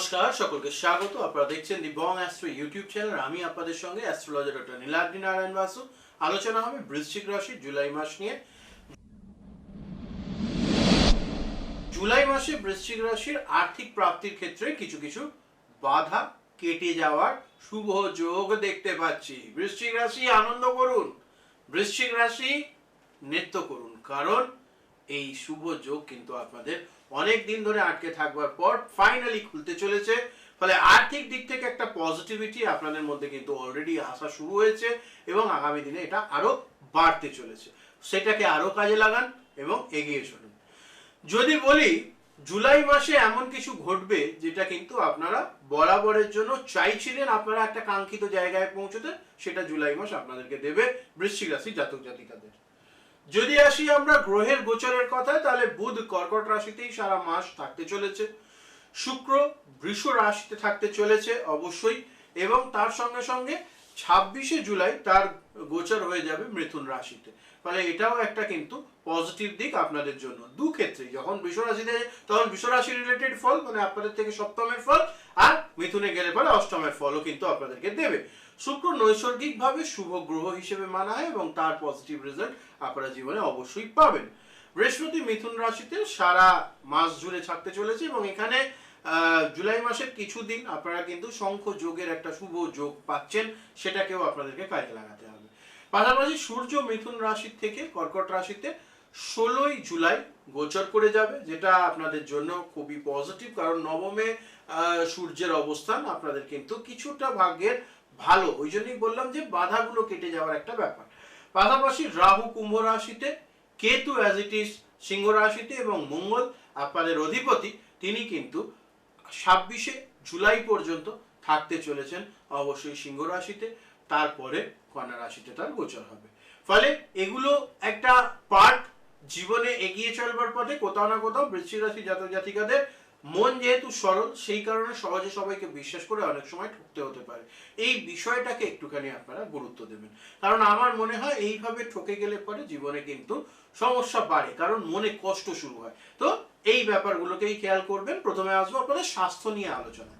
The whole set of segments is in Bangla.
নমস্কার, সকলকে স্বাগত। আপনারা দেখছেন the Bong Astro YouTube channel আমি আপনাদের সঙ্গে অ্যাস্ট্রোলজার ডক্টর নীলাদ্রি নারায়ণ বাসু। আলোচনা হবে বৃশ্চিক রাশি জুলাই মাস নিয়ে। জুলাই মাসে বৃশ্চিক রাশির আর্থিক প্রাপ্তির ক্ষেত্রে কিছু কিছু বাধা কেটে যাওয়ার শুভ যোগ দেখতে পাচ্ছি। বৃশ্চিক রাশি, আনন্দ করুন। বৃশ্চিক রাশি, নৃত্য করুন। কারণ এই শুভ যোগ কিন্তু আপনাদের অনেক দিন ধরে আটকে থাকবার পর ফাইনালি খুলতে চলেছে। ফলে আর্থিক দিক থেকে একটা পজিটিভিটি আপনাদের মধ্যে কিন্তু অলরেডি আসা শুরু হয়েছে এবং আগামী দিনে এটা আরও বাড়তে চলেছে। সেটাকে আরও কাজে লাগান এবং এগিয়ে চলুন। যদি বলি, জুলাই মাসে এমন কিছু ঘটবে যেটা কিন্তু আপনারা বরাবরের জন্য চাইছিলেন আপনারা একটা কাঙ্ক্ষিত জায়গায় পৌঁছতে, সেটা জুলাই মাস আপনাদেরকে দেবে বৃশ্চিক রাশি জাতক জাতিকাদের। যদি আসি আমরা গ্রহের গোচরের কথা তাহলে বুধ কর্কট রাশিতেই সারা মাস থাকতে চলেছে। শুক্র বৃষ রাশিতে থাকতে চলেছে অবশ্যই, এবং তার সঙ্গে সঙ্গে ছাব্বিশে জুলাই তার গোচর হয়ে যাবে মিথুন রাশিতে। ফলে এটাও একটা কিন্তু পজিটিভ দিক আপনাদের জন্য। দু ক্ষেত্রে যখন বৃষ রাশিতে তখন বৃষ রাশি রিলেটেড ফল মানে আপনাদের থেকে সপ্তমের ফল, আর মিথুনে গেলে পরে অষ্টমের ফলও কিন্তু আপনাদেরকে দেবে। শুক্র নৈসর্গিকভাবে শুভ গ্রহ হিসেবে মানা হয় এবং তার পজিটিভ রেজাল্ট আপনারা জীবনে অবশ্যই পাবেন। বৃহস্পতি মিথুন রাশিতে সারা মাস জুড়ে থাকতে চলেছে এবং এখানে জুলাই মাসের কিছুদিন আপনারা কিন্তু শঙ্খ যোগের একটা শুভ যোগ পাচ্ছেন, সেটাকেও আপনাদেরকে কাজে লাগাতে হবে। পাশাপাশি সূর্য মিথুন রাশি থেকে কর্কট রাশিতে ষোলোই জুলাই গোচর করে যাবে, যেটা আপনাদের জন্য খুবই পজিটিভ কারণ নবমে সূর্যের অবস্থান আপনাদের কিন্তু কিছুটা ভাগ্যের ভালো ওই জন্যই বললাম যে বাধাগুলো কেটে যাওয়ার একটা ব্যাপার। পাশাপাশি রাহু কুম্ভ রাশিতে কেতু অ্যাজ ইট ইজ সিংহ রাশিতে এবং মঙ্গল আপনাদের অধিপতি, তিনি কিন্তু ছাব্বিশে জুলাই পর্যন্ত থাকতে চলেছেন, অবশ্যই সিংহ রাশিতে, তারপরে কন্যা রাশিতে তার গোচর হবে। ফলে এগুলো একটা পার্ট জীবনে এগিয়ে চলবার পথে কোথাও না কোথাও বৃশ্চিক রাশি জাতক জাতিকাদের মন যেহেতু সরল, সেই কারণে সহজে সবাইকে বিশ্বাস করে অনেক সময় ঠকতে হতে পারে। এই বিষয়টাকে একটুখানি আপনারা গুরুত্ব দেবেন। কারণ আমার মনে হয় এইভাবে ঠকে গেলে পরে জীবনে কিন্তু সমস্যা বাড়ে, কারণ মনে কষ্ট শুরু হয়। তো এই ব্যাপারগুলোকেই খেয়াল করবেন। প্রথমে আসব আপনাদের স্বাস্থ্য নিয়ে আলোচনা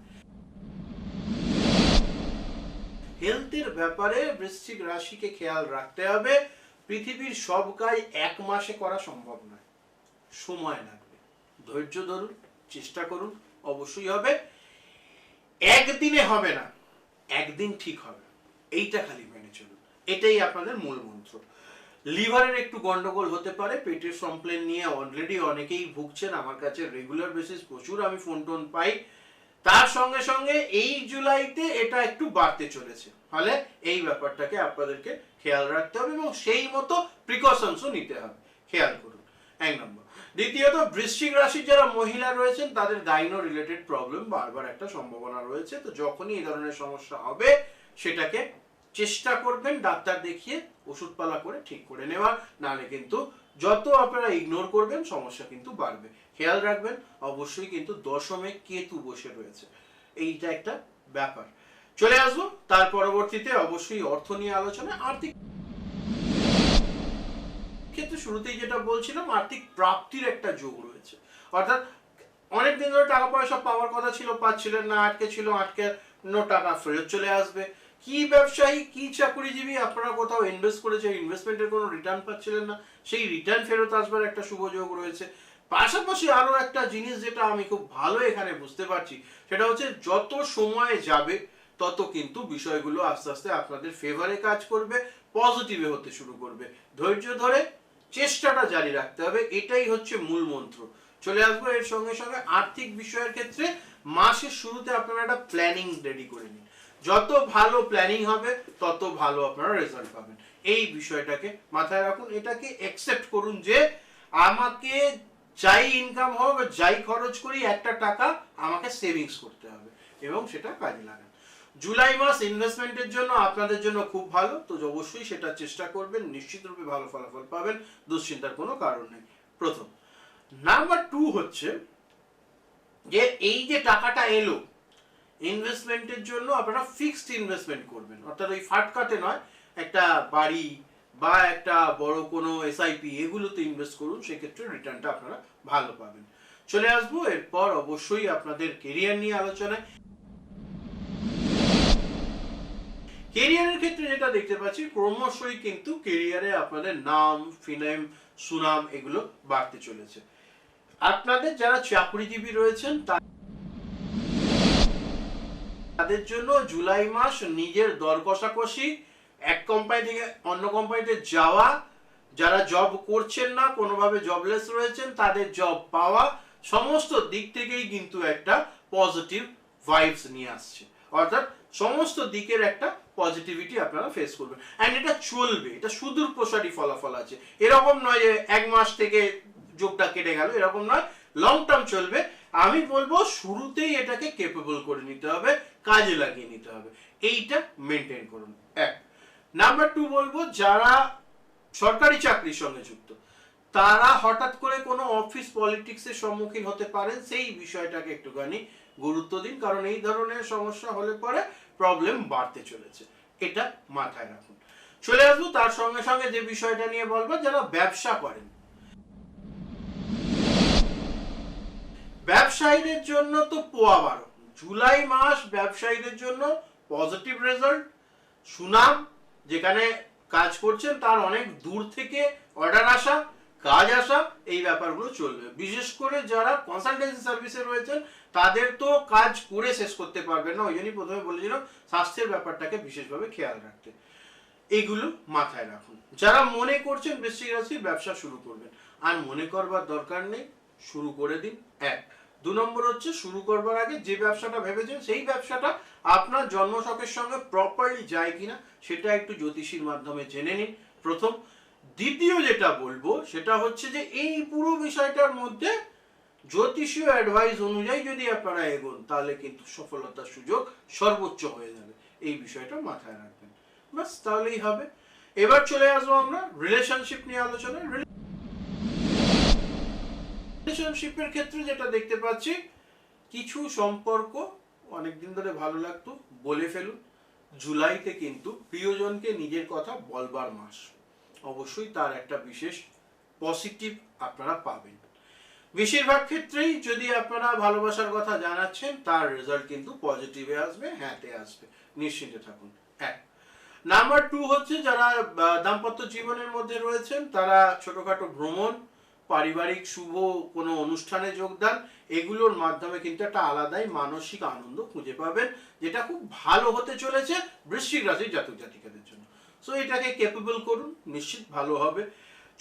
হেলথের ব্যাপারে বৃশ্চিক রাশিকে খেয়াল রাখতে হবে। পৃথিবীর সব কাজ এক মাসে করা সম্ভব নয়। সময় লাগবে। ধৈর্য ধরুন। চেষ্টা করুন, অবশ্যই হবে। একদিনে হবে না, একদিন ঠিক হবে। এইটা খালি মেনে চলুন। এটাই আপনাদের মূল মন্ত্র। লিভারের একটু গন্ডগোল হতে পারে, পেটের কমপ্লেন নিয়ে অলরেডি অনেকেই ভুগছেন, আমার কাছে রেগুলার বেসিস প্রচুর আমি ফোন টোন পাই। তার সঙ্গে সঙ্গে এই জুলাইতে এটা একটু বাড়তে চলেছে। ফলে এই ব্যাপারটাকে আপনাদেরকে খেয়াল রাখতে হবে এবং সেই মতো প্রিকশনসও নিতে হবে। খেয়াল করুন। এক নম্বর। দ্বিতীয়ত, বৃশ্চিক রাশির যারা মহিলা রয়েছেন, তাদের গাইনো রিলেটেড প্রবলেম বারবার একটা সম্ভাবনা রয়েছে। তো যখনই এই ধরনের সমস্যা হবে, সেটাকে চেষ্টা করবেন ডাক্তার দেখিয়ে ওষুধপালা করে ঠিক করে নেওয়ার নাহলে কিন্তু যত আপনারা ইগনোর করবেন, সমস্যা কিন্তু বাড়বে। খেয়াল রাখবেন, অবশ্যই কিন্তু দশমে কেতু বসে রয়েছে। এইটা একটা ব্যাপার। চলে আসব, তার পরবর্তীতে অবশ্যই অর্থ নিয়ে আলোচনা আর্থিক ক্ষেত্রে শুরুতেই যেটা বলছিলাম, আর্থিক প্রাপ্তির একটা যোগ রয়েছে। অর্থাৎ অনেক দিন ধরে টাকা পয়সা পাওয়ার কথা ছিল, পাচ্ছিলেন না, আটকে ছিল, আটকে নো টাকা ফেরত চলে আসবে। কি ব্যবসায়ী, কি চাকরিজীবী আপনারা কোথাও ইনভেস্ট করেছে ইনভেস্টমেন্টের কোনো রিটার্ন পাচ্ছিলেন না, সেই রিটার্ন ফেরত আসবার একটা শুভ যোগ রয়েছে। পাশাপাশি আরও একটা জিনিস যেটা আমি খুব ভালো এখানে বুঝতে পারছি, সেটা হচ্ছে যত সময় যাবে তত কিন্তু বিষয়গুলো আস্তে আস্তে আপনাদের ফেভারে কাজ করবে পজিটিভে হতে শুরু করবে। ধৈর্য ধরে চেষ্টাটা জারি রাখতে হবে, এটাই হচ্ছে মূল মন্ত্র। চলে আসব এর সঙ্গে সঙ্গে আর্থিক বিষয়ের ক্ষেত্রে, মাসের শুরুতে আপনারা একটা প্ল্যানিং রেডি করে নিন। যত ভালো প্ল্যানিং হবে, তত ভালো আপনারা রেজাল্ট পাবেন। এই বিষয়টাকে মাথায় রাখুন, এটাকে অ্যাকসেপ্ট করুন যে আমাকে যাই ইনকাম হোক, যাই খরচ করি, একটা টাকা আমাকে সেভিংস করতে হবে এবং সেটা কাজে লাগান। জুলাই মাস ইনভেস্টমেন্টের জন্য আপনাদের জন্য খুব ভালো, তো অবশ্যই সেটা চেষ্টা করবেন, নিশ্চিতরূপে ভালো ফলাফল পাবেন, দুশ্চিন্তার কোনো কারণ নেই। প্রথম। নাম্বার টু হচ্ছে যে এই যে টাকাটা এলো ইনভেস্টমেন্টের জন্য আপনারা ফিক্সড ইনভেস্টমেন্ট করবেন। অর্থাৎ ওই ফাটকাটে নয়, একটা বাড়ি বা একটা বড় কোনো এসআইপি এগুলোতে ইনভেস্ট করুন, সেক্ষেত্রে রিটার্নটা আপনারা ভালো পাবেন। চলে আসব, এরপর অবশ্যই আপনাদের কেরিয়ার নিয়ে আলোচনায়। কেরিয়ারের ক্ষেত্রে যেটা দেখতে পাচ্ছি, ক্রমশই কিন্তু কেরিয়ারে আপনাদের নাম ফিনেম সুনাম এগুলো বাড়তে চলেছে। আপনাদের যারা চাকরিজীবী রয়েছেন তাদের জন্য জুলাই মাস নিজের দর কষাকষি, এক কোম্পানি থেকে অন্য কোম্পানিতে যাওয়া, যারা জব করছেন না, কোনোভাবে জবলেস রয়েছেন, তাদের জব পাওয়া, সমস্ত দিক থেকেই কিন্তু একটা পজিটিভ ভাইবস নিয়ে আসছে। অর্থাৎ সমস্ত দিকের একটা পজিটিভিটি আপনারা ফেস করবেন। অ্যান্ড এটা চলবে, এটা সুদূর প্রসারী ফলাফল আছে। এরকম নয় যে এক মাস থেকে যোগটা কেটে গেল, এরকম নয়। লং টার্ম চলবে। আমি বলব শুরুতেই এটাকে কেপেবল করে নিতে হবে, কাজে লাগিয়ে নিতে হবে। এইটা মেনটেন করুন। এক। নাম্বার টু বলব, যারা সরকারি চাকরির সঙ্গে যুক্ত, তারা হঠাৎ করে কোনো অফিস পলিটিক্সের সম্মুখীন হতে পারেন, সেই বিষয়টাকে একটুখানি গুরুত্ব দিন, কারণ এই ধরনের সমস্যা হলে পরে প্রবলেম বাড়তে চলেছে। এটা মাথায় রাখুন। চলে আসব তার সঙ্গে সঙ্গে যে বিষয়টা নিয়ে বলব, যারা ব্যবসা করেন। ব্যবসায়ীদের জন্য তো পোয়া বারো। জুলাই মাস ব্যবসায়ীদের জন্য পজিটিভ রেজাল্ট সুনাম, যেখানে কাজ করছেন তার অনেক দূর থেকে অর্ডার আসা। কাজ আসা, এই ব্যাপারগুলো চলবে। বিশেষ করে যারা কনসালটেন্সি সার্ভিসে রয়েছেন, তাদের তো কাজ করে শেষ করতে পারবেন না, ওই জন্যই প্রথমে বলেছিলাম, স্বাস্থ্যের ব্যাপারটাকে বিশেষভাবে খেয়াল রাখতে। এইগুলো মাথায় রাখুন। যারা মনে করছেন বৃশ্চিক রাশির ব্যবসা শুরু করবেন। আর মনে করবার দরকার নেই, শুরু করে দিন। এক, দু নম্বর হচ্ছে শুরু করবার আগে যে ব্যবসাটা ভেবেছেন, সেই ব্যবসাটা আপনার জন্মশকের সঙ্গে প্রপারলি যায় কিনা, সেটা একটু জ্যোতিষীর মাধ্যমে জেনে নিন। প্রথম দ্বিতীয় যেটা বলব, সেটা হচ্ছে যে এই পুরো বিষয়টার মধ্যে জ্যোতিষীয় অ্যাডভাইস অনুযায়ী যদি আপনারা এগোন, তাহলে কিন্তু সফলতার সুযোগ সর্বোচ্চ হয়ে যাবে। এই বিষয়টা মাথায় রাখবেন। বাস তাহলেই হবে। এবার চলে আসব আমরা রিলেশনশিপ নিয়ে আলোচনা রিলেশনশিপের ক্ষেত্রে যেটা দেখতে পাচ্ছি, কিছু সম্পর্ক অনেকদিন ধরে ভালো লাগতো, বলে ফেলুন। জুলাইতে কিন্তু প্রিয়জনকে নিজের কথা বলবার মাস। অবশ্যই তার একটা বিশেষ পজিটিভ আপনারা পাবেন। বেশিরভাগ ক্ষেত্রেই যদি আপনারা ভালোবাসার কথা জানাচ্ছেন, তার রেজাল্ট কিন্তু পজিটিভে আসবে, হ্যাঁতে আসবে। নিশ্চিন্তে থাকুন। এক। নাম্বার টু হচ্ছে যারা দাম্পত্য জীবনের মধ্যে রয়েছেন, তারা ছোটখাটো ভ্রমণ, পারিবারিক শুভ কোনো অনুষ্ঠানে যোগদান, এগুলোর মাধ্যমে কিন্তু একটা আলাদাই মানসিক আনন্দ খুঁজে পাবেন, যেটা খুব ভালো হতে চলেছে বৃশ্চিক রাশির জাতক জাতিকাদের জন্য। সো এটাকে ক্যাপেবল করুন, নিশ্চিত ভালো হবে।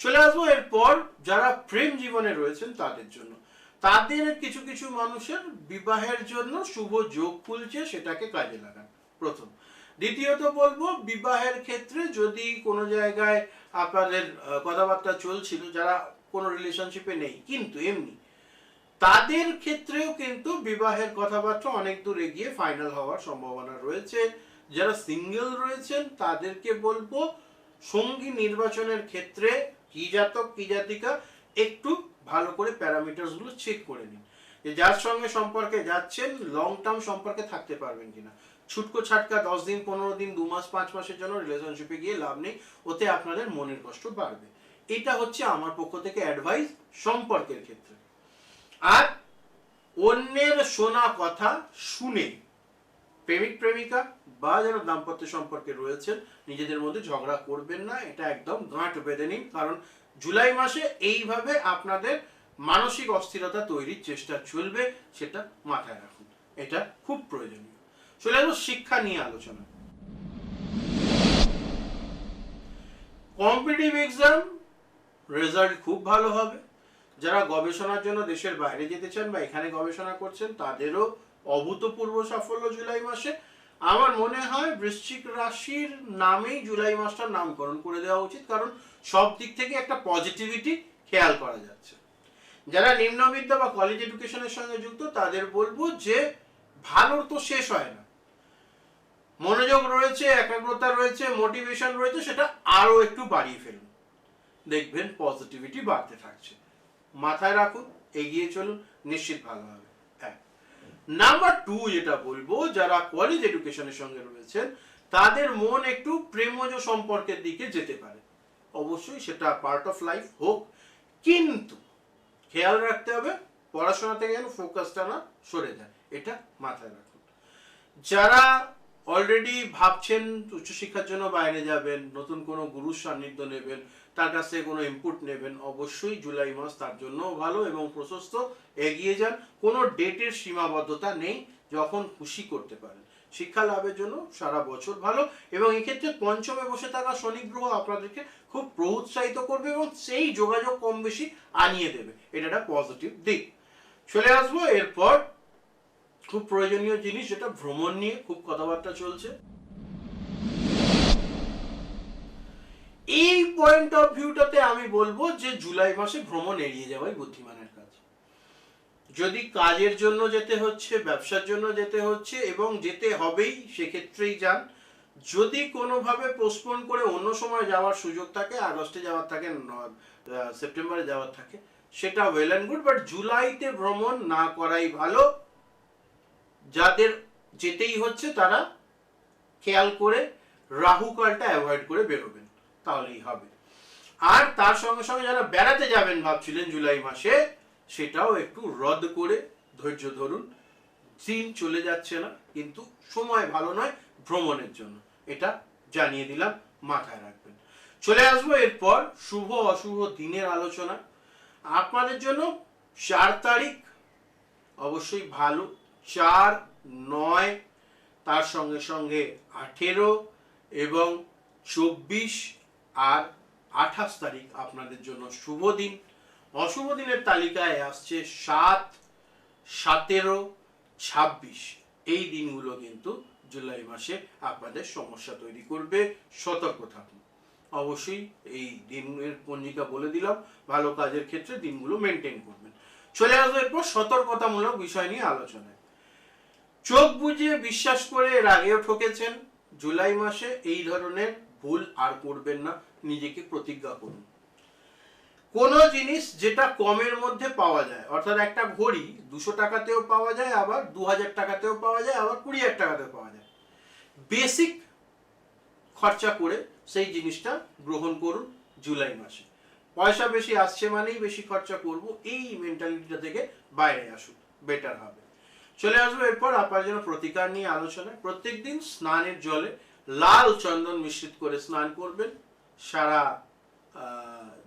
চলে আসব এরপর যারা প্রেম জীবনে রয়েছেন তাদের জন্য। তাদের কিছু কিছু মানুষের বিবাহের জন্য শুভ যোগ খুলছে, সেটাকে কাজে লাগান। প্রথম। দ্বিতীয়ত বলব, বিবাহের ক্ষেত্রে যদি কোনো জায়গায় আপনাদের কথাবার্তা চলছিল, যারা কোনো রিলেশনশিপে নেই, কিন্তু এমনি, তাদের ক্ষেত্রেও কিন্তু বিবাহের কথাবার্তা অনেক দূর এগিয়ে ফাইনাল হওয়ার সম্ভাবনা রয়েছে। যারা সিঙ্গেল রয়েছেন, তাদেরকে বলব সঙ্গী নির্বাচনের ক্ষেত্রে কি জাতক, কি জাতিকা, একটু ভালো করে প্যারামিটার্সগুলো চেক করে নিন। যে যার সঙ্গে সম্পর্কে যাচ্ছেন লং টার্ম সম্পর্কে থাকতে পারবেন কিনা। ছুটকো ছাটকা দশ দিন, পনেরো দিন, দু মাস, পাঁচ মাসের জন্য রিলেশনশিপে গিয়ে লাভ নেই, ওতে আপনাদের মনের কষ্ট বাড়বে। এটা হচ্ছে আমার পক্ষ থেকে অ্যাডভাইস সম্পর্কের ক্ষেত্রে। আর অন্যের শোনা কথা শুনে প্রেমিক, প্রেমিকা বা যারা দাম্পত্য সম্পর্কে রয়েছেন, নিজেদের মধ্যে ঝগড়া করবেন না, এটা একদম গাঁট বেঁধে নিন। কারণ জুলাই মাসে এইভাবে আপনাদের মানসিক অস্থিরতা তৈরির চেষ্টা চলবে, সেটা মাথায় রাখুন। এটা খুব প্রয়োজনীয়। চলে আসব শিক্ষা নিয়ে আলোচনা। কম্পিটিটিভ এক্সাম রেজাল্ট খুব ভালো হবে। যারা গবেষণার জন্য দেশের বাইরে যেতে চান বা এখানে গবেষণা করছেন, তাদেরও অভূতপূর্ব সাফল্য জুলাই মাসে। আমার মনে হয় বৃশ্চিক রাশির নামেই জুলাই মাসটার নামকরণ করে দেওয়া উচিত, কারণ সব দিক থেকে একটা পজিটিভিটি খেয়াল করা যাচ্ছে। যারা নিম্নবিদ্যা বা কলেজ এডুকেশনের সঙ্গে যুক্ত, তাদের বলব যে ভালোর তো শেষ হয় না। মনোযোগ রয়েছে, একাগ্রতা রয়েছে মোটিভেশন রয়েছে, সেটা আরও একটু বাড়িয়ে ফেলুন। দেখবেন পজিটিভিটি বাড়তে থাকছে। মাথায় রাখুন, এগিয়ে চলুন, নিশ্চিত ভালো হবে। নাম্বার টু যেটা বলব, যারা কলেজ এডুকেশনের সঙ্গে রয়েছেন, তাদের মন একটু প্রেমজ সম্পর্কের দিকে যেতে পারে। অবশ্যই সেটা পার্ট অফ লাইফ হোক। কিন্তু খেয়াল রাখতে হবে পড়াশোনা থেকে যেন ফোকাসটা না সরে যায়, এটা মাথায় রাখুন। যারা অলরেডি ভাবছেন উচ্চশিক্ষার জন্য বাইরে যাবেন, নতুন কোনো গুরুর সান্নিধ্য নেবেন তার কাছ থেকে কোনো ইনপুট নেবেন। অবশ্যই জুলাই মাস তার জন্যও ভালো এবং প্রশস্ত, এগিয়ে যান। কোনো ডেটের সীমাবদ্ধতা নেই যখন খুশি করতে পারেন। শিক্ষা লাভের জন্য সারা বছর ভালো এবং এক্ষেত্রে পঞ্চমে বসে থাকা শনি গ্রহ আপনাদেরকে খুব প্রোৎসাহিত করবে এবং সেই যোগাযোগ কম বেশি আনিয়ে দেবে। এটা একটা পজিটিভ দিক। চলে আসব, এরপর খুব প্রয়োজনীয় জিনিস যেটা ভ্রমণ নিয়ে খুব কথাবার্তা চলছে। পয়েন্ট অফ ভিউটাতে আমি বলব যে জুলাই মাসে ভ্রমণ এড়িয়ে যাওয়াই বুদ্ধিমানের কাজ। যদি কাজের জন্য যেতে হচ্ছে, ব্যবসার জন্য যেতে হচ্ছে এবং যেতে হবেই, সেক্ষেত্রেই যান। যদি কোনোভাবে পোস্টপোন করে অন্য সময় যাওয়ার সুযোগ থাকে, আগস্টে যাওয়ার থাকে সেপ্টেম্বরে যাওয়ার থাকে, সেটা ওয়েল অ্যান্ড গুড বাট জুলাইতে ভ্রমণ না করাই ভালো। যাদের যেতেই হচ্ছে, তারা খেয়াল করে রাহুকালটা অ্যাভয়েড করে বেরোবেন। তাহলেই হবে। আর তার সঙ্গে সঙ্গে যারা বেড়াতে যাবেন ভাবছিলেন জুলাই মাসে, সেটাও একটু রদ করে ধৈর্য ধরুন। দিন চলে যাচ্ছে না, কিন্তু সময় ভালো নয় ভ্রমণের জন্য। এটা জানিয়ে দিলাম, মাথায় রাখবেন। চলে আসব এরপর শুভ অশুভ দিনের আলোচনা। আপনাদের জন্য চার তারিখ অবশ্যই ভালো। চার, নয়, তার সঙ্গে সঙ্গে আঠেরো এবং চব্বিশ আর আঠাশ তারিখ আপনাদের জন্য শুভ দিন। অশুভ দিনের তালিকায় আসছে সাত, সতেরো, ছাব্বিশ। এই দিনগুলো কিন্তু জুলাই মাসে আপনাদের সমস্যা তৈরি করবে। সতর্ক থাকুন। অবশ্যই এই দিনের পঞ্জিকা বলে দিলাম, ভালো কাজের ক্ষেত্রে দিনগুলো মেনটেন করবেন। চলে আসব এরপর সতর্কতামূলক বিষয় নিয়ে আলোচনায়। চোখ বুঝে বিশ্বাস করে এর আগেও ঠকেছেন। জুলাই মাসে এই ধরনের ভুল আর করবেন না, নিজেকে প্রতিজ্ঞা করুন। কোন জিনিস যেটা কমের মধ্যে পাওয়া যায়, অর্থাৎ একটা ঘড়ি দুশো টাকাতেও পাওয়া যায়, আবার দু হাজার টাকাতেও পাওয়া যায়, আবার কুড়ি হাজার টাকাতেও পাওয়া যায়। বেসিক খরচা করে সেই জিনিসটা গ্রহণ করুন জুলাই মাসে। পয়সা বেশি আসছে মানেই বেশি খরচা করব, এই মেন্টালিটিটা থেকে বাইরে আসুন বেটার হবে। চলে আসব এরপর, আপনার জন্য প্রতিকার নিয়ে আলোচনা প্রত্যেকদিন স্নানের জলে লাল চন্দন মিশ্রিত করে স্নান করবেন। সারা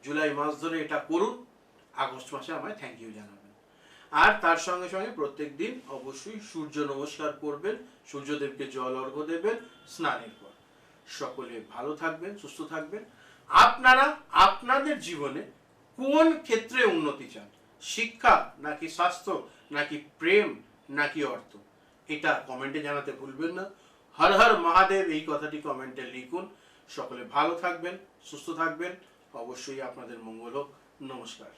জুলাই মাস ধরে এটা করুন। আগস্ট মাসে আমায় থ্যাংক ইউ জানাবেন। আর তার সঙ্গে সঙ্গে প্রত্যেকদিন অবশ্যই সূর্য নমস্কার করবেন, সূর্যদেবকে জল অর্ঘ্য দেবেন, স্নানের পর। সকলে ভালো থাকবেন, সুস্থ থাকবেন। আপনারা, আপনাদের জীবনে কোন ক্ষেত্রে উন্নতি চান? শিক্ষা নাকি স্বাস্থ্য, নাকি প্রেম, নাকি অর্থ? এটা কমেন্টে জানাতে ভুলবেন না। হর হর মহাদেব, এই কথাটি কমেন্টে লিখুন। সকলে ভালো থাকবেন, সুস্থ থাকবেন। অবশ্যই আপনাদের মঙ্গল হোক। নমস্কার।